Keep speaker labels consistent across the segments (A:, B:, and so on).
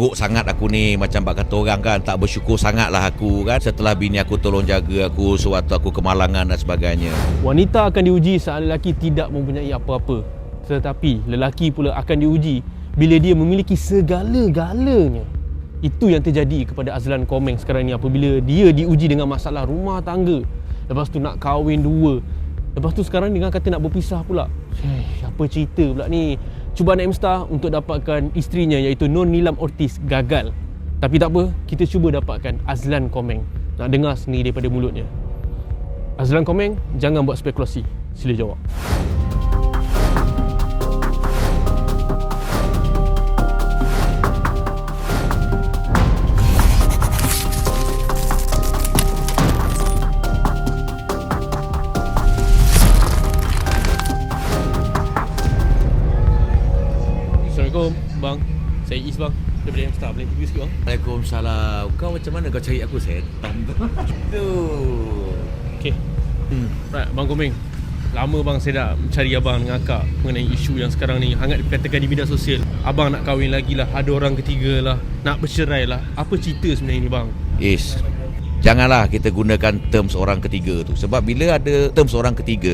A: Teruk sangat aku ni Macam bak kata orang kan Tak bersyukur sangat lah aku kan Setelah bini aku tolong jaga aku Sewaktu aku kemalangan dan sebagainya
B: Wanita akan diuji saat lelaki tidak mempunyai apa-apa. Tetapi lelaki pula akan diuji bila dia memiliki segala-galanya. Itu yang terjadi kepada Azlan Komeng sekarang ni apabila dia diuji dengan masalah rumah tangga. Lepas tu nak kahwin dua. Lepas tu sekarang dengan kata nak berpisah pula. Hei, apa cerita pula ni? Cubaan Mstar untuk dapatkan isterinya iaitu Non Nilam Ortiz gagal. Tapi tak apa, kita cuba dapatkan Azlan Komeng. Nak dengar sendiri daripada mulutnya. Azlan Komeng, jangan buat spekulasi. Sila jawab. Saya Is bang. Daripada Amstar. Boleh interview sikit bang?
A: Waalaikumsalam Kau macam mana kau cari aku setan tu Tu
B: Okay. Hmm. Right, Bang Komeng. Lama bang saya dah mencari abang dengan akak mengenai isu yang sekarang ni hangat dikatakan di media sosial. Abang nak kahwin lagi lah, ada orang ketiga lah, nak bercerai lah. Apa cerita sebenarnya ni bang?
A: Is Janganlah kita gunakan terms orang ketiga tu Sebab bila ada terms orang ketiga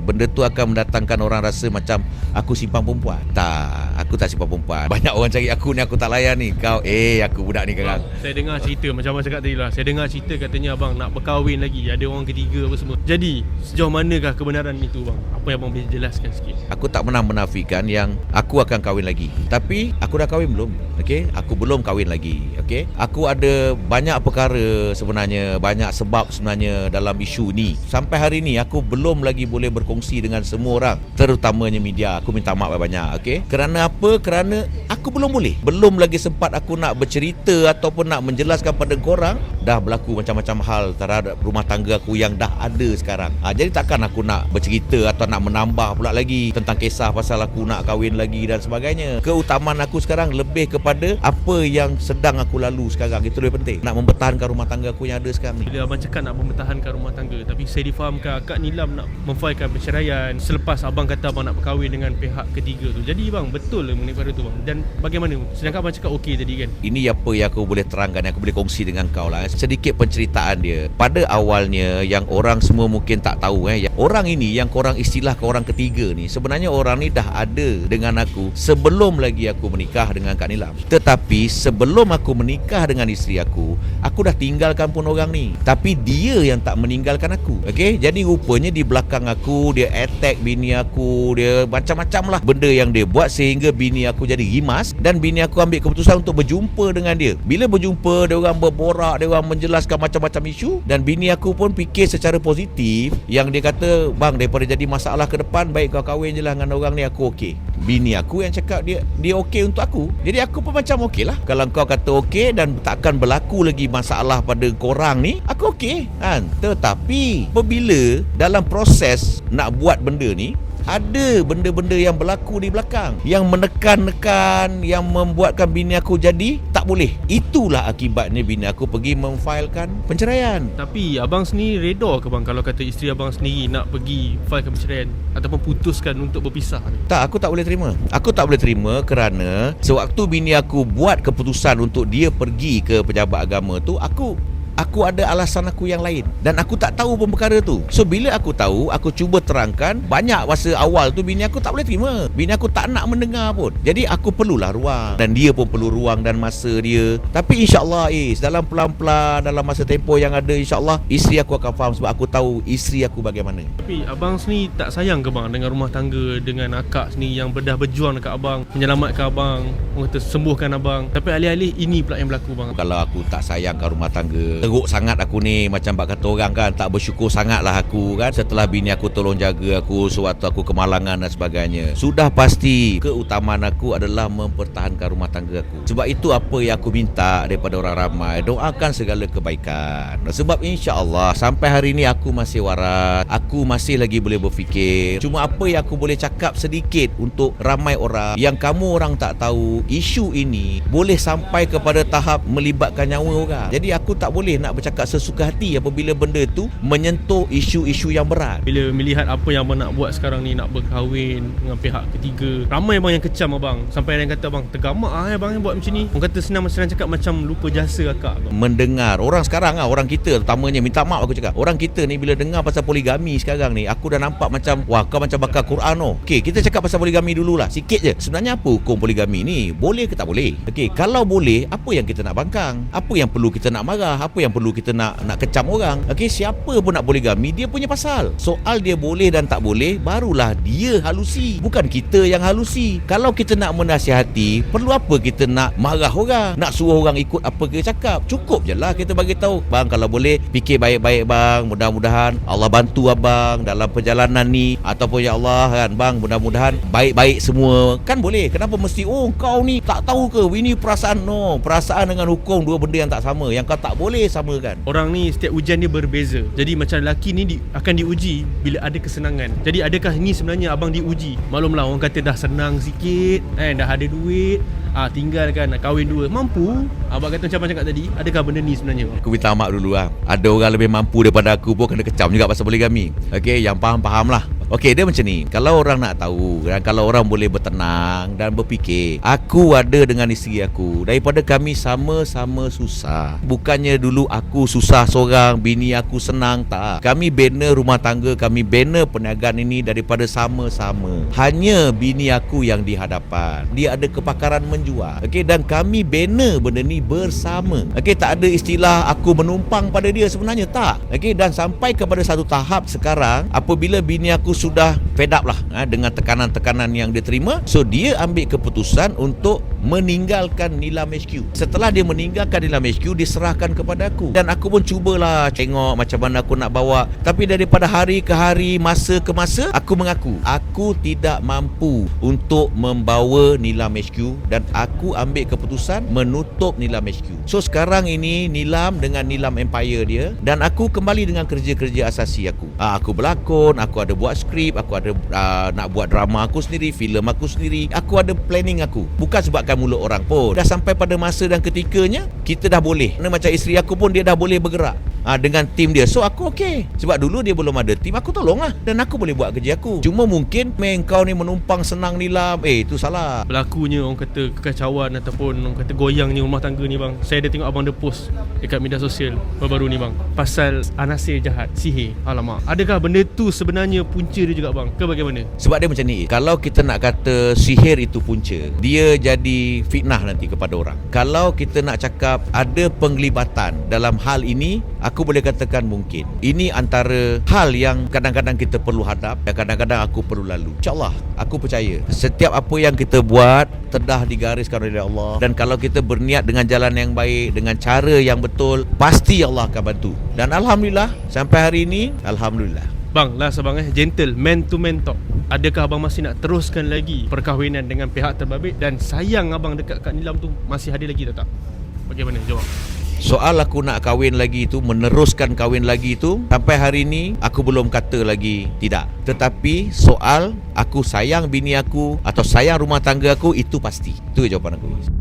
A: Benda tu akan mendatangkan orang rasa macam Aku simpan perempuan Tak, aku tak simpan perempuan. Banyak orang cari aku ni aku tak layan ni. Kau, eh aku budak ni sekarang
B: saya dengar cerita macam abang cakap tadi lah. Saya dengar cerita katanya abang nak berkahwin lagi, ada orang ketiga apa semua. Jadi, sejauh manakah kebenaran itu bang? Apa yang abang boleh jelaskan sikit?
A: Aku tak pernah menafikan yang aku akan kahwin lagi. Tapi aku dah kahwin belum? Okay Aku belum kahwin lagi. Okay Aku ada banyak perkara sebenarnya Banyak sebab sebenarnya dalam isu ni. Sampai hari ni aku belum lagi boleh berkongsi dengan semua orang. Terutamanya media. Aku minta maaf banyak Okay Kerana apa? Kerana aku belum boleh. Belum lagi sempat aku nak bercerita Ataupun nak menjelaskan pada korang Dah berlaku macam-macam hal terhadap rumah tangga aku yang dah ada sekarang. Ha, Jadi takkan aku nak bercerita atau nak menambah pula lagi Tentang kisah pasal aku nak kahwin lagi dan sebagainya. Keutamaan aku sekarang lebih kepada Apa yang sedang aku lalu sekarang. Itu lebih penting. Nak mempertahankan rumah tangga aku yang ada sekarang ni.
B: Bila abang cakap nak mempertahankan rumah tangga Tapi saya difahamkan Kak Nilam nak memfailkan perceraian Selepas abang kata abang nak berkahwin dengan pihak ketiga tu. Jadi bang betul le mengenai perkara tu bang. Dan bagaimana? Sedangkan abang cakap okey tadi kan?
A: Ini apa yang aku boleh terangkan Yang aku boleh kongsi dengan kau lah. Sedikit penceritaan dia. Pada awalnya Yang orang semua mungkin tak tahu eh yang- Orang ini yang korang istilah ke orang ketiga ni Sebenarnya orang ni dah ada dengan aku Sebelum lagi aku menikah dengan Kak Nilam. Tetapi sebelum aku menikah dengan isteri aku Aku dah tinggalkan pun orang ni. Tapi dia yang tak meninggalkan aku. Okay Jadi rupanya di belakang aku Dia attack bini aku Dia macam-macam lah Benda yang dia buat Sehingga bini aku jadi rimas Dan bini aku ambil keputusan untuk berjumpa dengan dia. Bila berjumpa Dia orang berborak Dia orang menjelaskan macam-macam isu Dan bini aku pun fikir secara positif Yang dia kata Bang daripada jadi masalah ke depan Baik kau kahwin je lah dengan orang ni Aku okey. Bini aku yang cakap dia dia okey untuk aku. Jadi aku pun macam okey lah. Kalau kau kata okey Dan takkan berlaku lagi masalah pada korang ni Aku okey kan? Tetapi Apabila dalam proses Nak buat benda ni ada benda-benda yang berlaku di belakang yang menekan-nekan yang membuatkan bini aku jadi tak boleh. Itulah akibatnya bini aku pergi memfailkan penceraian.
B: Tapi abang sendiri reda ke bang Kalau kata isteri abang sendiri nak pergi filekan perceraian Ataupun putuskan untuk berpisah ni?
A: Tak, aku tak boleh terima. Aku tak boleh terima kerana sewaktu bini aku buat keputusan untuk dia pergi ke pejabat agama tu, aku aku ada alasan aku yang lain dan aku tak tahu pun perkara tu. So bila aku tahu, aku cuba terangkan, banyak masa awal tu bini aku tak boleh terima. Bini aku tak nak mendengar pun. Jadi aku perlulah ruang dan dia pun perlu ruang dan masa dia. Tapi insya-Allah Is, dalam pelan-pelan dalam masa tempoh yang ada insya-Allah isteri aku akan faham sebab aku tahu isteri aku bagaimana.
B: Tapi abang sendiri tak sayang ke bang Dengan rumah tangga Dengan akak sendiri Yang berdah berjuang dekat abang Menyelamatkan abang Orang kata sembuhkan abang Tapi alih-alih ini pula yang berlaku bang
A: Kalau aku tak sayangkan rumah tangga Teruk sangat aku ni. Macam bak kata orang kan Tak bersyukur sangat lah aku kan. Setelah bini aku tolong jaga aku Sewaktu aku kemalangan dan sebagainya. Sudah pasti Keutamaan aku adalah Mempertahankan rumah tangga aku. Sebab itu apa yang aku minta Daripada orang ramai Doakan segala kebaikan. Sebab insya Allah Sampai hari ni aku masih waras. Aku masih lagi boleh berfikir. Cuma apa yang aku boleh cakap sedikit Untuk ramai orang Yang kamu orang tak tahu Isu ini Boleh sampai kepada tahap Melibatkan nyawa orang. Jadi aku tak boleh boleh nak bercakap sesuka hati apabila benda tu menyentuh isu-isu yang berat.
B: Bila melihat apa yang abang nak buat sekarang ni Nak berkahwin dengan pihak ketiga Ramai abang yang kecam abang. Sampai ada yang kata abang Tergamak lah abang yang buat macam ni. Orang kata senang-senang cakap macam lupa jasa akak abang.
A: mendengar. Orang sekarang ah orang kita terutamanya minta maaf aku cakap. Orang kita ni bila dengar pasal poligami sekarang ni aku dah nampak macam wah kau macam bakar Quran oh. Okey kita cakap pasal poligami dululah. Sikit je. Sebenarnya apa hukum poligami ni? Boleh ke tak boleh? Okey kalau boleh apa yang kita nak bangkang? Apa yang perlu kita nak marah? Apa yang perlu kita nak nak kecam orang. Okey siapa pun nak poligami dia punya pasal. Soal dia boleh dan tak boleh barulah dia halusi. Bukan kita yang halusi. Kalau kita nak menasihati perlu apa kita nak marah orang? Nak suruh orang ikut apa kita cakap? Cukup je lah kita bagi tahu. Bang kalau boleh fikir baik-baik bang. Mudah-mudahan Allah bantu abang dalam perjalanan ni. Ataupun ya Allah kan bang mudah-mudahan baik-baik semua. Kan boleh. Kenapa mesti oh kau ni tak tahu ke? Ini perasaan no. Perasaan dengan hukum dua benda yang tak sama. Yang kau tak boleh samakan
B: Orang ni setiap ujian dia berbeza. Jadi macam lelaki ni di, akan diuji Bila ada kesenangan. Jadi adakah ni sebenarnya abang diuji? Maklumlah orang kata dah senang sikit eh, Dah ada duit ah, Tinggal kan nak kahwin dua. Mampu. Abang kata macam abang cakap tadi. Adakah benda ni sebenarnya?
A: Aku minta maaf dulu lah. Ada orang lebih mampu daripada aku pun Kena kecam juga pasal poligami. Okey, yang faham-faham lah Okey, dia macam ni. Kalau orang nak tahu Dan kalau orang boleh bertenang Dan berfikir Aku ada dengan isteri aku. Daripada kami sama-sama susah. Bukannya dulu aku susah seorang Bini aku senang Tak. Kami bina rumah tangga Kami bina perniagaan ini Daripada sama-sama. Hanya bini aku yang di hadapan. Dia ada kepakaran menjual. Okey, dan kami bina benda ni bersama. Okey, tak ada istilah Aku menumpang pada dia Sebenarnya tak. Okey, dan sampai kepada satu tahap sekarang Apabila bini aku sudah fed up lah ha, dengan tekanan-tekanan yang dia terima. So dia ambil keputusan untuk meninggalkan Nilam HQ setelah dia meninggalkan Nilam HQ diserahkan kepada aku. Dan aku pun cubalah tengok macam mana aku nak bawa. Tapi daripada hari ke hari masa ke masa aku mengaku aku tidak mampu untuk membawa Nilam HQ dan aku ambil keputusan menutup Nilam HQ so sekarang ini Nilam dengan Nilam Empire dia dan aku kembali dengan kerja-kerja asasi aku. Ha, aku berlakon aku ada buat skrip aku ada uh, nak buat drama aku sendiri filem aku sendiri. Aku ada planning aku. Bukan sebabkan mulut orang pun. Dah sampai pada masa dan ketikanya kita dah boleh. Macam isteri aku pun dia dah boleh bergerak uh, dengan tim dia. So aku okey. Sebab dulu dia belum ada tim aku tolong lah. Dan aku boleh buat kerja aku. Cuma mungkin main kau ni menumpang senang nilam eh itu salah.
B: Berlakunya orang kata kekacauan Ataupun orang kata goyangnya rumah tangga ni bang. Saya ada tengok abang ada post Dekat media sosial Baru-baru ni bang. Pasal anasir jahat Sihir. Alamak. Adakah benda tu sebenarnya punca dia juga bang? Ke bagaimana?
A: Sebab dia macam ni Kalau kita nak kata sihir itu punca Dia jadi fitnah nanti kepada orang. Kalau kita nak cakap Ada penglibatan dalam hal ini Aku boleh katakan mungkin. Ini antara hal yang kadang-kadang kita perlu hadap Dan kadang-kadang aku perlu lalu. InsyaAllah Aku percaya Setiap apa yang kita buat Tedah digariskan oleh Allah. Dan kalau kita berniat dengan jalan yang baik Dengan cara yang betul Pasti Allah akan bantu. Dan Alhamdulillah Sampai hari ini Alhamdulillah.
B: Bang, last abang eh. Gentle, man to man talk. Adakah abang masih nak teruskan lagi Perkahwinan dengan pihak terbabit Dan sayang abang dekat kat Nilam tu Masih ada lagi tak tak? Bagaimana? Jawab
A: Soal aku nak kahwin lagi tu Meneruskan kahwin lagi tu Sampai hari ni Aku belum kata lagi Tidak. Tetapi soal Aku sayang bini aku Atau sayang rumah tangga aku Itu pasti. Itu jawapan aku